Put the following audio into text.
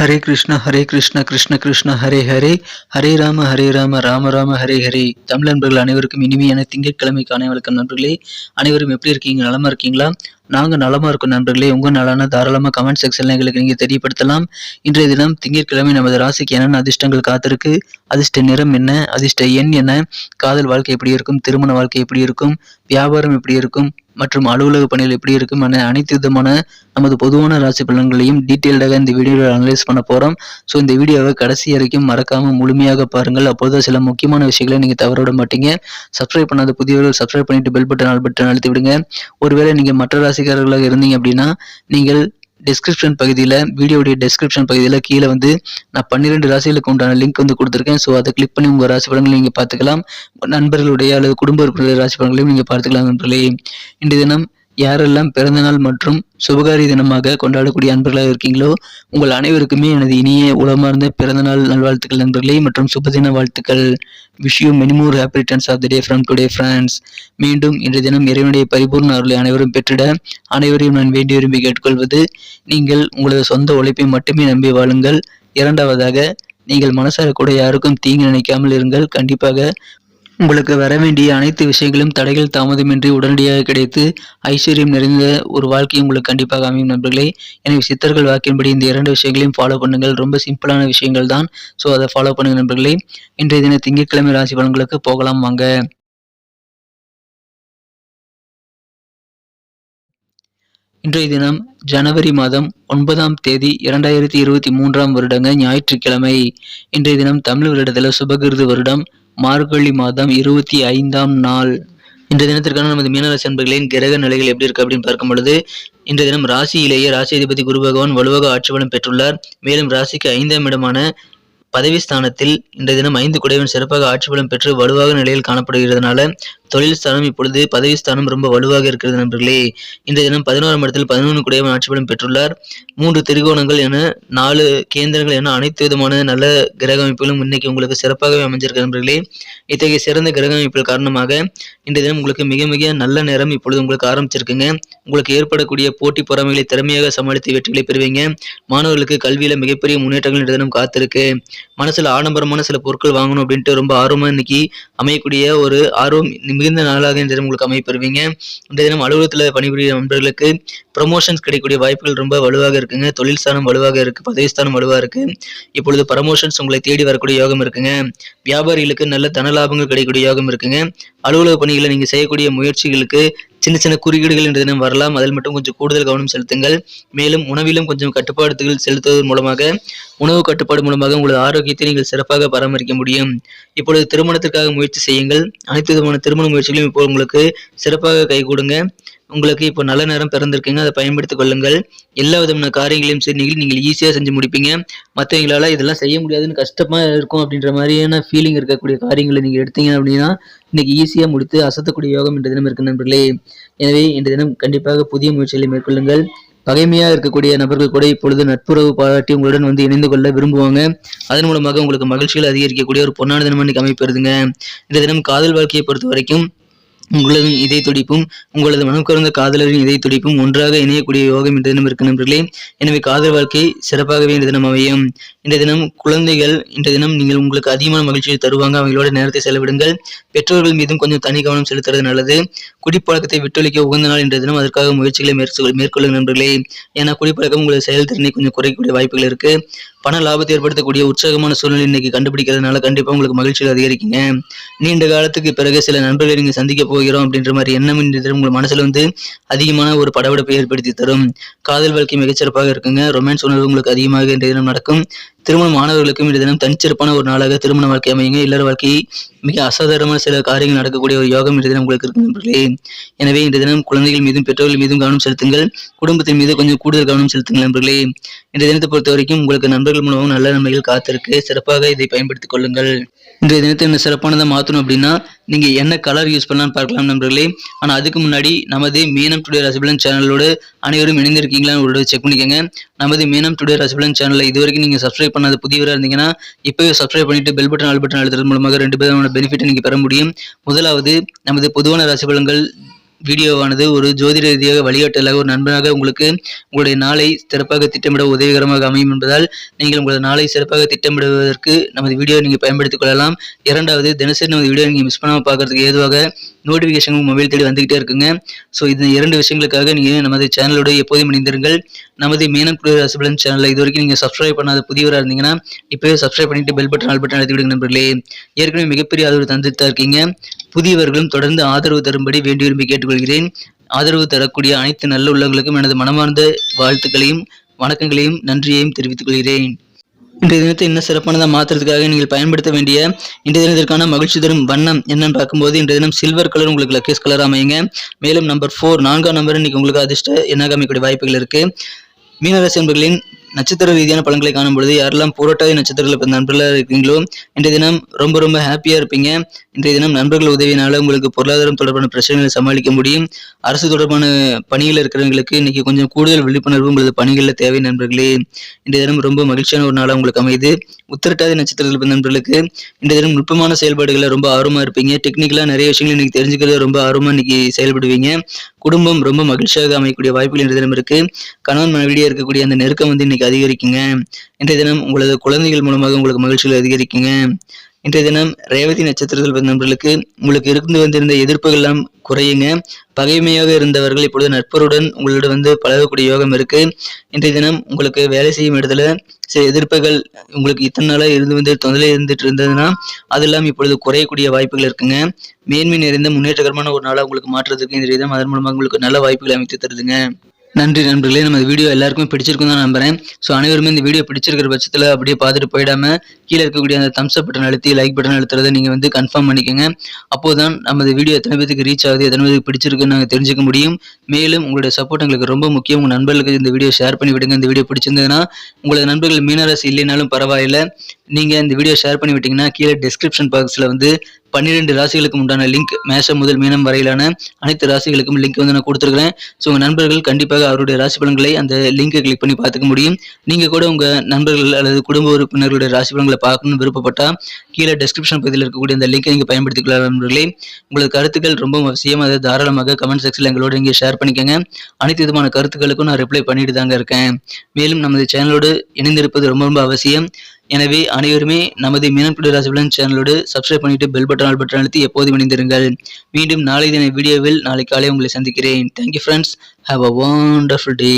ஹரே கிருஷ்ண ஹரே கிருஷ்ண கிருஷ்ண கிருஷ்ண ஹரே ஹரே. ஹரே ராம ஹரே ராம ராம ராம ஹரே ஹரே. தமிழ் நண்பர்கள் அனைவருக்கும் இனிமையான திங்கட்கிழமைக்கான வணக்கம் நண்பர்களே. அனைவரும் எப்படி இருக்கீங்க? நலமா இருக்கீங்களா? நாங்கள் நலமா இருக்கும் நண்பர்களே. உங்கள் நலான தாராளமாக கமெண்ட் செக்ஷனில் எங்களுக்கு நீங்கள் தெரியப்படுத்தலாம். இன்றைய தினம் திங்கட்கிழமை நமது ராசிக்கு என்னென்ன அதிர்ஷ்டங்கள் காத்திருக்கு? அதிர்ஷ்ட நிறம் என்ன? அதிர்ஷ்ட எண் என்ன? காதல் வாழ்க்கை எப்படி இருக்கும்? திருமண வாழ்க்கை எப்படி இருக்கும்? வியாபாரம் எப்படி இருக்கும்? மற்றும் அலுவலக பணிகள் எப்படி இருக்கும் என அனைத்து விதமான நமது பொதுவான ராசி பலன்களையும் டீட்டெயில்டாக இந்த வீடியோவில் அனலைஸ் பண்ண போகிறோம் ஸோ இந்த வீடியோவை கடைசி வரைக்கும் மறக்காமல் முழுமையாக பாருங்கள். அப்போது சில முக்கியமான விஷயங்களை நீங்கள் தவற விட மாட்டீங்க. சப்ஸ்கிரைப் பண்ணாத புதியவர்கள் சப்ஸ்கிரைப் பண்ணிட்டு பெல் பட்டன் ஆல் பட்டன் அழுத்தி விடுங்க. ஒருவேளை நீங்கள் மற்ற ராசிக்காரர்களாக இருந்தீங்க அப்படின்னா நீங்கள் டிஸ்கிரிப்ஷன் பகுதியில் வீடியோடைய டிஸ்கிரிப்ஷன் பகுதியில் கீழே வந்து நான் பன்னிரெண்டு ராசிகளுக்கு உண்டான லிங்க் வந்து கொடுத்துருக்கேன். ஸோ அதை கிளிக் பண்ணி உங்கள் ராசி படங்களை நீங்கள் பார்த்துக்கலாம். நண்பர்களுடைய அல்லது குடும்ப உறுப்பினர் ராசி படங்களையும் நீங்கள் பார்த்துக்கலாம் நண்பர்களே இன்றைய தினம் யாரெல்லாம் பிறந்தநாள் மற்றும் சுபகாரி தினமாக கொண்டாடக்கூடிய அன்பர்களாக இருக்கீங்களோ உங்கள் அனைவருக்குமே எனது இனிய உளமார்ந்த பிறந்தநாள் நல்வாழ்த்துக்கள் நண்பர்களே மற்றும் சுபதின வாழ்த்துக்கள். விஷயம் you happy returns of the day from today friends மீண்டும் இன்றைய தினம் இறைவனுடைய பரிபூர்ண அருளை அனைவரும் பெற்றிட அனைவரையும் நான் வேண்டி விரும்பி கேட்டுக்கொள்வது நீங்கள் உங்களது சொந்த உழைப்பை மட்டுமே நம்பி வாழுங்கள். இரண்டாவதாக நீங்கள் மனசார கூட யாருக்கும் தீங்கு நினைக்காமல் இருங்கள். கண்டிப்பாக உங்களுக்கு வர வேண்டிய அனைத்து விஷயங்களும் தடைகள் தாமதமின்றி உடனடியாக கிடைத்து ஐஸ்வர்யம் நிறைந்த ஒரு வாழ்க்கை உங்களுக்கு கண்டிப்பாக அமையும் நண்பர்களே. எனவே சித்தர்கள் வாக்கின்படி இந்த இரண்டு விஷயங்களையும் ஃபாலோ பண்ணுங்கள். ரொம்ப சிம்பிளான விஷயங்கள் தான். ஸோ அதை ஃபாலோ பண்ணுங்க நண்பர்களே. இன்றைய தின திங்கட்கிழமை ராசி பலன்களுக்கு போகலாம் வாங்க. இன்றைய தினம் ஜனவரி மாதம் ஒன்பதாம் தேதி இரண்டாயிரத்தி இருபத்தி மூன்றாம் வருடங்க ஞாயிற்றுக்கிழமை. இன்றைய தினம் தமிழ் வருடத்தில் சுபகிருது வருடம். மார்கழி மாதம் இருபத்தி ஐந்தாம் நாள். இந்த தினத்திற்கான நமது மீனராசி அன்பர்களின் கிரக நிலைகள் எப்படி இருக்கு அப்படின்னு பார்க்கும் பொழுது இன்றைய தினம் ராசியிலேயே ராசி அதிபதி குரு பகவான் வலுவாக ஆட்சி பலம் பெற்றுள்ளார். மேலும் ராசிக்கு ஐந்தாம் இடமான பதவி ஸ்தானத்தில் இன்றைய தினம் ஐந்து குடைவன் சிறப்பாக ஆட்சி பலம் பெற்று வலுவாக நிலையில் காணப்படுகிறதுனால தொழில் ஸ்தானம் இப்பொழுது பதவி ஸ்தானம் ரொம்ப வலுவாக இருக்கிறது நண்பர்களே. இன்றைய தினம் பதினோராம் இடத்தில் பதினொன்று குடைவன் ஆட்சி பலம் பெற்றுள்ளார். மூன்று திரிகோணங்கள் என நாலு கேந்திரங்கள் என அனைத்து விதமான நல்ல கிரக அமைப்புகளும் இன்னைக்கு உங்களுக்கு சிறப்பாகவே அமைஞ்சிருக்க நண்பர்களே. இத்தகைய சிறந்த கிரக அமைப்புகள் காரணமாக இன்றைய தினம் உங்களுக்கு மிக மிக நல்ல நேரம் இப்பொழுது உங்களுக்கு ஆரம்பிச்சிருக்குங்க. உங்களுக்கு ஏற்படக்கூடிய போட்டி பொறாமைகளை திறமையாக சமாளித்து வெற்றிகளை பெறுவீங்க. மாணவர்களுக்கு கல்வியில மிகப்பெரிய முன்னேற்றங்கள் இன்றைய தினம் காத்திருக்கு. மனசுல ஆடம்பரமான சில பொருட்கள் வாங்கணும் அப்படின்ட்டு ரொம்ப ஆர்வமாக இன்னைக்கு அமையக்கூடிய ஒரு ஆர்வம் மிகுந்த நாளாக இந்த தினம் உங்களுக்கு அமைப்பெறுவீங்க இந்த தினம் அலுவலகத்தில் பணிபுரியும் நண்பர்களுக்கு ப்ரமோஷன்ஸ் கிடைக்கக்கூடிய வாய்ப்புகள் ரொம்ப வலுவாக இருக்குங்க. தொழில் ஸ்தானம் வலுவாக இருக்கு பதவிஸ்தானம் வலுவாக இருக்கு. இப்பொழுது ப்ரமோஷன்ஸ் உங்களை தேடி வரக்கூடிய யோகம் இருக்குங்க. வியாபாரிகளுக்கு நல்ல தன லாபங்கள் கிடைக்கக்கூடிய யோகம் இருக்குங்க. அலுவலக பணிகளை நீங்க செய்யக்கூடிய முயற்சிகளுக்கு சின்ன சின்ன குறுக்கீடுகள் என்ற தினம் வரலாம். அதில் மட்டும் கொஞ்சம் கூடுதல் கவனம் செலுத்துங்கள். மேலும் உணவிலும் கொஞ்சம் கட்டுப்பாடுகள் செலுத்துவதன் மூலமாக உணவு கட்டுப்பாடு மூலமாக உங்களது ஆரோக்கியத்தை நீங்கள் சிறப்பாக பராமரிக்க முடியும். இப்பொழுது திருமணத்திற்காக முயற்சி செய்யுங்கள். அனைத்து விதமான திருமண முயற்சிகளையும் இப்போ உங்களுக்கு சிறப்பாக கைகூடுங்க. உங்களுக்கு இப்போ நல்ல நேரம் பிறந்திருக்குங்க அதை பயன்படுத்திக் கொள்ளுங்கள். எல்லா விதமான காரியங்களையும் சரி நீங்கள் ஈஸியாக செஞ்சு முடிப்பீங்க. மற்றவங்களால இதெல்லாம் செய்ய முடியாதுன்னு கஷ்டமாக இருக்கும் அப்படின்ற மாதிரியான ஃபீலிங் இருக்கக்கூடிய காரியங்களை நீங்கள் எடுத்தீங்க அப்படின்னா இன்னைக்கு ஈஸியாக முடித்து அசத்தக்கூடிய யோகம் இன்று தினம் இருக்கு நண்பர்களே. எனவே இன்று தினம் கண்டிப்பாக புதிய முயற்சிகளை மேற்கொள்ளுங்கள். பகைமையாக இருக்கக்கூடிய நபர்கள் கூட இப்பொழுது நட்புறவு பாராட்டி உங்களுடன் வந்து இணைந்து கொள்ள விரும்புவாங்க. அதன் மூலமாக உங்களுக்கு மகிழ்ச்சிகள் அதிகரிக்கக்கூடிய ஒரு பொன்னான தினம் இன்னைக்கு அமைப்பெறுதுங்க. இந்த தினம் காதல் வாழ்க்கையை பொறுத்த வரைக்கும் உங்களது இதய துடிப்பும் உங்களது மனம் கறந்த காதலரின் இதய துடிப்பும் ஒன்றாக இணையக்கூடிய யோகம் இந்த தினம் இருக்கு நண்பர்களே. எனவே காதல் வாழ்க்கை சிறப்பாகவே இந்த தினம் அமையும். இந்த தினம் குழந்தைகள் இந்த தினம் நீங்கள் உங்களுக்கு அதிகமான மகிழ்ச்சியை தருவாங்க. அவங்களோட நேரத்தை செலவிடுங்கள். பெற்றோர்கள் மீதும் கொஞ்சம் தனி கவனம் செலுத்துறது நல்லது. குடிப்பழக்கத்தை விட்டொழிக்க உகந்த நாள் என்ற தினம். அதற்காக முயற்சிகளை மேற்கொள்ளும் நண்பர்களே. ஏன்னா குடிப்பழக்கம் உங்களது செயல்திறனை கொஞ்சம் குறைக்கக்கூடிய வாய்ப்புகள் இருக்கு. பண லாபத்தை ஏற்படுத்தக்கூடிய உற்சாகமான சூழ்நிலை இன்னைக்கு கண்டுபிடிக்கிறதுனால கண்டிப்பா உங்களுக்கு மகிழ்ச்சியில் அதிகரிக்குங்க. நீண்ட காலத்துக்கு பிறகு சில நண்பர்களை நீங்க சந்திக்க போகிறோம் அப்படின்ற மாதிரி எண்ணம் உங்கள் மனசுல வந்து அதிகமான ஒரு படபடப்பை ஏற்படுத்தி தரும். காதல் வாழ்க்கை மிகச்சிறப்பாக இருக்குங்க. ரொமான்ஸ் உணர்வு உங்களுக்கு அதிகமாக இன்றைய தினம் நடக்கும். திருமண மாணவர்களுக்கும் இந்த தினம் தனிச்சிறப்பான ஒரு நாளாக திருமண வாழ்க்கை அமையுங்க. இல்லற வாழ்க்கை மிக அசாதாரணமான சில காரியங்கள் நடக்கக்கூடிய ஒரு யோகம் இந்த தினம் உங்களுக்கு இருக்கு நண்பர்களே. எனவே இந்த தினம் குழந்தைகள் மீதும் பெற்றோர்கள் மீதும் கவனம் செலுத்துங்கள். குடும்பத்தின் மீது கொஞ்சம் கூடுதல் கவனம் செலுத்துங்கள் நண்பர்களே. இந்த தினத்தை பொறுத்த வரைக்கும் உங்களுக்கு நண்பர்கள் மூலமாக நல்ல நன்மைகள் காத்திருக்கு. சிறப்பாக இதை பயன்படுத்திக் கொள்ளுங்கள். இன்றைய தினத்தை என்ன சிறப்பானதாக மாற்றணும் அப்படின்னா நீங்கள் என்ன கலர் யூஸ் பண்ணலாம்னு பார்க்கலாம் நண்பர்களே. ஆனால் அதுக்கு முன்னாடி நமது மீனம் டுடே ரசிபலன் சேனலோடு அனைவரும் இணைந்திருக்கீங்களான்னு ஒரு செக் பண்ணிக்கோங்க. நமது மீனம் டுடே ரசிபலன் சேனலில் இது வரைக்கும் நீங்க சப்ஸ்கிரைப் பண்ணாத புதியவராக இருந்தீங்கன்னா இப்போவே சப்ஸ்கிரைப் பண்ணிட்டு பெல் பட்டன் ஆல் பட்டன் அழுத்துறது மூலமாக ரெண்டு விதமான பெனிஃபிட்டை நீங்கள் பெற முடியும். முதலாவது நமது பொதுவான ரசிபலங்கள் வீடியோவானது ஒரு ஜோதிட ரீதியாக வழிகாட்டலாக ஒரு நண்பனாக உங்களுக்கு உங்களுடைய நாளை சிறப்பாக திட்டமிட உதவிகரமாக அமையும் என்பதால் நீங்கள் உங்களது நாளை சிறப்பாக திட்டமிடுவதற்கு நமது வீடியோவை நீங்கள் பயன்படுத்திக் கொள்ளலாம். இரண்டாவது தினசரி நமது வீடியோ நீங்கள் மிஸ் பண்ணாமல் பார்க்கறதுக்கு ஏதுவாக நோட்டிஃபிகேஷன் மொபைல் தேடி வந்துகிட்டே இருக்குங்க. ஸோ இந்த இரண்டு விஷயங்களுக்காக நீங்கள் நமது சேனலோடு எப்போதும் இணைந்திருங்கள். நமது மீனம் குளிர் ரசபலன் சேனலில் இது வரைக்கும் நீங்கள் சப்ஸ்கிரைப் பண்ணாத புதியவராக இருந்தீங்கன்னா இப்போவே சப்ஸ்கிரைப் பண்ணிட்டு பெல் பட்டன் ஆல் பட்டன் அழுத்தி விடுங்க நண்பர்களே. ஏற்கனவே மிகப்பெரிய ஆதரவு தந்துட்டு தான் இருக்கீங்க. புதியவர்களும் தொடர்ந்து ஆதரவு தரும்படி வேண்டி விரும்பி கேட்டுக்கொள்கிறேன். ஆதரவு தரக்கூடிய அனைத்து நல்ல உள்ளங்களுக்கும் எனது மனமார்ந்த வாழ்த்துக்களையும் வணக்கங்களையும் நன்றியையும் தெரிவித்துக் கொள்கிறேன். இன்றைய தினத்தை இன்னும் சிறப்பானதாக மாற்றுறதுக்காக நீங்கள் பயன்படுத்த வேண்டிய இன்றைய தினத்திற்கான மகிழ்ச்சி தரும் வண்ணம் என்னன்னு பார்க்கும்போது இன்றைய தினம் சில்வர் கலர் உங்களுக்கு லக்கேஸ் கலர் அமையுங்க. மேலும் நம்பர் ஃபோர் நான்காம் நம்பர் இன்னைக்கு உங்களுக்கு அதிர்ஷ்ட என்ன அமைக்கக்கூடிய வாய்ப்புகள் இருக்கு. மீனராசி என்பர்களின் நட்சத்திர ரீதியான பலன்களை காணும் பொழுது யாரெல்லாம் புரட்டாதி நட்சத்திரத்தில் பிறந்த நண்பர்களாக இருக்கீங்களோ இன்றைய தினம் ரொம்ப ரொம்ப ஹாப்பியாக இருப்பீங்க. இன்றைய தினம் நண்பர்கள் உதவியினால உங்களுக்கு பொருளாதாரம் தொடர்பான பிரச்சனைகளை சமாளிக்க முடியும். அரசு தொடர்பான பணியில் இருக்கிறவங்களுக்கு இன்னைக்கு கொஞ்சம் கூடுதல் விழிப்புணர்வு உங்களது பணிகளில் தேவை நண்பர்களே. இன்றைய தினம் ரொம்ப மகிழ்ச்சியான ஒரு நாளாக உங்களுக்கு அமையுது. உத்திரட்டாதி நட்சத்திரத்தில் நண்பர்களுக்கு இன்றைய தினம் நுட்பமான செயல்பாடுகளை ரொம்ப ஆர்வமாக இருப்பீங்க. டெக்னிக்கலாக நிறைய விஷயங்கள் இன்னைக்கு தெரிஞ்சுக்கிறது ரொம்ப ஆர்வமாக இன்னைக்கு செயல்படுவீங்க. குடும்பம் ரொம்ப மகிழ்ச்சியாக அமையக்கூடிய வாய்ப்புகள் இன்றைய தினம் இருக்கு. கணவன் மனைவியாக இருக்கக்கூடிய அந்த நெருக்கம் வந்து இன்னைக்கு அதிகரிக்குங்க. இன்றைய தினம் உங்களது குழந்தைகள் மூலமாக உங்களுக்கு மகிழ்ச்சிகள் அதிகரிக்குங்க. இன்றைய தினம் ரேவதி நட்சத்திரத்தில் பிறந்த நண்பர்களுக்கு உங்களுக்கு இருந்து வந்திருந்த எதிர்ப்புகள் எல்லாம் குறையுங்க. பகைமையாக இருந்தவர்கள் இப்பொழுது நட்பருடன் உங்களோட வந்து பழகக்கூடிய யோகம் இருக்கு. இன்றைய தினம் உங்களுக்கு வேலை செய்யும் இடத்துல சில எதிர்ப்புகள் உங்களுக்கு இத்தனை நாளாக இருந்து வந்து தொந்தரவு இருந்துட்டு இருந்ததுன்னா அதெல்லாம் இப்பொழுது குறையக்கூடிய வாய்ப்புகள் இருக்குங்க. மேன்மை நிறைந்த முன்னேற்றகரமான ஒரு நாளாக உங்களுக்கு மாற்றுறதுக்கு இந்த தினம் அதன் மூலமாக உங்களுக்கு நல்ல வாய்ப்புகளை அமைத்து தருதுங்க. நன்றி நண்பர்களே. நம்ம வீடியோ எல்லாருக்குமே பிடிச்சிருக்கும் தான் நம்புறேன். ஸோ அனைவருமே இந்த வீடியோ பிடிச்சிருக்கிற பட்சத்தில் அப்படியே பார்த்துட்டு போயிடாம கீழே இருக்கக்கூடிய அந்த தம்ஸ் அப் பட்டன் அழுத்தி லைக் பட்டன் அழுத்துறதை நீங்கள் வந்து கன்ஃபார்ம் பண்ணிக்கோங்க. அப்போ தான் நமது வீடியோ எத்தனை பேருக்கு ரீச் ஆகுது எத்தனை பேருக்கு பிடிச்சிருக்குன்னு நாங்கள் தெரிஞ்சுக்க முடியும். மேலும் உங்களுடைய சப்போர்ட் எங்களுக்கு ரொம்ப முக்கியம். உங்கள் நண்பர்களுக்கு இந்த வீடியோ ஷேர் பண்ணி விடுங்க. இந்த வீடியோ பிடிச்சிருந்ததுன்னா உங்களது நண்பர்கள் மீனராசி இல்லைனாலும் பரவாயில்லை. நீங்கள் இந்த வீடியோ ஷேர் பண்ணி விட்டீங்கன்னா கீழே டிஸ்கிரிப்ஷன் பாக்ஸில் வந்து பன்னிரெண்டு ராசிகளுக்கு உண்டான லிங்க் மேஷம் முதல் மீனம் வரையிலான அனைத்து ராசிகளுக்கும் லிங்க் வந்து நான் கொடுத்துருக்கிறேன். ஸோ உங்கள் நண்பர்கள் கண்டிப்பாக அவருடைய ராசி பலன்களை அந்த லிங்கை கிளிக் பண்ணி பார்த்துக்க முடியும். நீங்கள் கூட உங்கள் நண்பர்கள் அல்லது குடும்ப உறுப்பினர்களுடைய ராசி பலன்களை பார்க்கணும்னு விருப்பப்பட்டால் கீழே டெஸ்கிரிப்ஷன் பகுதியில் இருக்கக்கூடிய அந்த லிங்கை நீங்கள் பயன்படுத்திக்கலாம் நண்பர்களே. உங்களது கருத்துக்கள் ரொம்ப அவசியம். அதை தாராளமாக கமெண்ட் செக்ஷனில் எங்களோட இங்கே ஷேர் பண்ணிக்கோங்க. அனைத்து விதமான கருத்துக்களுக்கும் நான் ரிப்ளை பண்ணிட்டு தாங்க இருக்கேன். மேலும் நமது சேனலோடு இணைந்திருப்பது ரொம்ப ரொம்ப அவசியம். எனவே அனைவருமே நமது மீனக்குடி ராசிபலன் சேனலோடு சப்ஸ்கிரைப் பண்ணிட்டு பெல் பட்டன் ஆல் பட்டன் அழுத்தி எப்போதும் இணைந்திருங்கள். மீண்டும் நாளை தின வீடியோவில் நாளை காலை உங்களை சந்திக்கிறேன். Thank you friends have a wonderful day